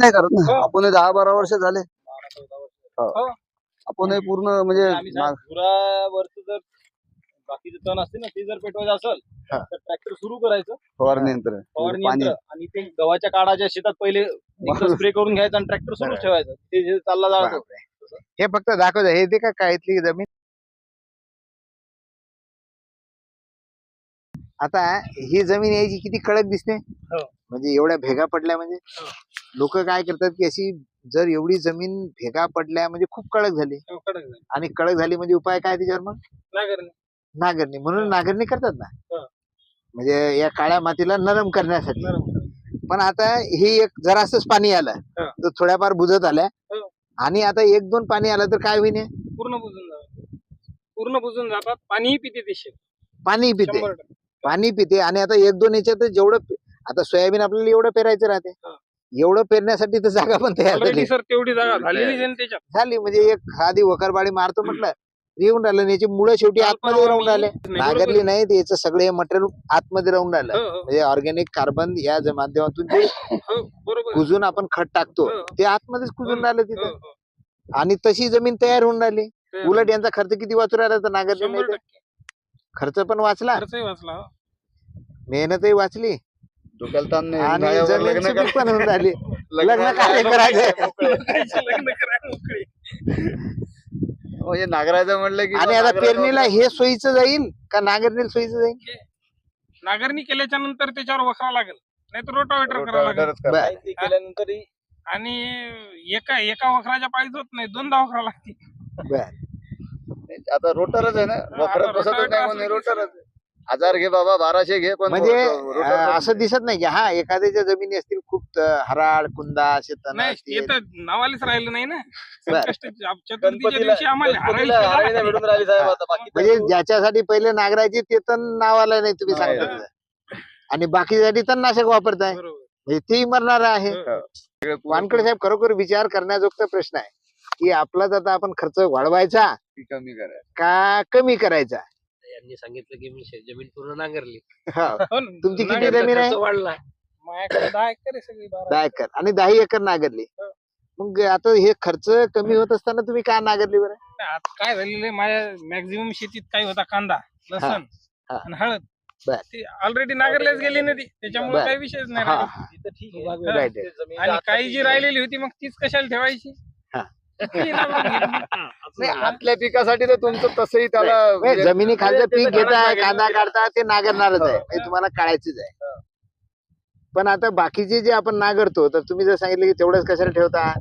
नाही करत ना हो. आपण हे दहा बारा वर्ष झाले बारा चौदा वर्ष. हो. हो. आपण हे पूर्ण म्हणजे आम्ही जर बाकीचे तण असते ना ते जर पेटवायचं असेल हा. तर ट्रॅक्टर सुरू करायचं फवारणी यंत्र फवारणी पाणी यंत्र आणि ते गव्हाच्या काढाच्या शेतात पहिले स्प्रे करून घ्यायचं आणि ट्रॅक्टर सुरू बरोबर. ठेवायचं ते जे चालला बापरे. हे फक्त दाखवत हे ते का काय इथली जमीन आता ही जमीन यायची किती कडक दिसते हो. म्हणजे एवढ्या भेगा पडल्या म्हणजे हो. लोक काय करतात की अशी जर एवढी जमीन भेगा पडल्या म्हणजे खूप कडक झाली हो, कडक झालं. आणि कडक झाली म्हणजे उपाय काय त्याच्यावर मग. नांगरणी म्हणून. नांगरणी करतात ना. म्हणजे या काळ्या मातीला नरम करण्यासाठी. पण आता हे एक जरासच पाणी आलं. तर थोड्याफार बुजत आल्या हो. आणि आता एक दोन पाणी आलं तर काय होईन? पूर्ण बुजून जातात पूर्ण बुजून जातात पाणीही पिते ते शेत पाणी पिते. पाणी पिते आणि आता एक दोन याच्यात जेवढं आता सोयाबीन आपल्याला एवढं पेरायचं राहते. एवढं पेरण्यासाठी तर जागा पण तयार झाली. ऑलरेडी सर तेवढी जागा आहे त्याच्यात. झाली म्हणजे एक आधी वकरबाडी मारतो म्हटलं येऊन राहिलं आणि याची मुळं शेवटी आतमध्ये राहून राहिले. नागरली नाही तर याचं सगळे मटेरियल आतमध्ये राहून राहिलं. हो, हो, म्हणजे ऑर्गॅनिक कार्बन या माध्यमातून जे हो, बरोबर. आहे. कुजून आपण खत टाकतो हो. ते आतमध्येच कुजून राहिलं हो, तिथं. हो. आणि तशी जमीन तयार होऊन राहिली. ते उलट यांचा खर्च किती वाचू राहिला तर नागरली नाही शंभर तर? टक्के. खर्च पण वाचला. खर्चही वाचला हो. मेहनतही वाचली. डोक्याला आणि लग्न सुपीक कर- पण होऊन राहिली. लग्न लग्न कार्य करायचंय लोकांचे लग्न. म्हणजे नागरायचं म्हणलं की आणि आता पेरणीला हे सोयीचं जाईल का नांगरणीला सोयीचं जाईल नांगरणी केल्याच्यानंतर त्याच्यावर वखरा लागेल. नाही तर रोटावेटर करावं लागेल. केल्यानंतर आणि एका एका वखराच्या पाहिजे होत नाही दोनदा वखरा लागतील. आता रोटरच आहे ना? बसतच नाही की रोटरच आहे. हजार घे बाबा बाराशे घे पण म्हणजे अं, असं दिसत नाही की हा एखाद्याच्या जमिनी असतील खूप अं, हराळ कुंदा नाही ते तर नावालेच राहिलं नाही ना. बर. संकष्ट चतुर्थीच्या गणपतीला दिवशी आम्हाला भेटून राहिली साहेब आता बाकी म्हणजे ज्याच्यासाठी पहिले नागरायचे ते तर नावाला नाही तुम्ही नाही, सांगता आणि बाकीसाठी तणनाशक वापरताय. बरोबर. म्हणजे तेही मरणार आहे. हो. वानकडे साहेब खरोखर विचार करण्याजोगता प्रश्न आहे. की आपलाच आता आपण खर्च वाढवायचा ती कमी करायचं. का कमी करायचा? यांनी सांगितलं की मी शे- जमीन पूर्ण नांगरली हा. हो ना. तुमची किती जमीन आहे खर्च वाढला माझ्याकडे दहा एकर आहे सगळी बारा दहा एकर आणि दहा एकर नागरली हो. मग आता हे खर्च कमी होत असताना तुम्ही का नागरली बरं आता काय झालेलं आहे माझ्या मॅक्झिमम शेतीत काय होता कांदा लसण हा. आणि हळद बर. ती ऑलरेडी नागरल्याच गेली ना ती त्याच्यामुळे बर. काही विषयच नाही हा. राहिला. तिथं ठीक आहे. Right, ते जमीन आणि काही जी राहिलेली होती मग तीच कशाला ठेवायची हा. ती नांगरून घ्यायची. नाही आपल्या पिकासाठी तर तुमचं तसंही त्याला म्हणजे- जमिनी खालचं पीक घेताय. कांदा काढता ते नागरणारच आहे. हो. हे तुम्हाला काढायचंच आहे. पण आता बाकीचे जे आपण नागरतो तर तुम्ही जर सांगितलं की तेवढंच कशाला ठेवता?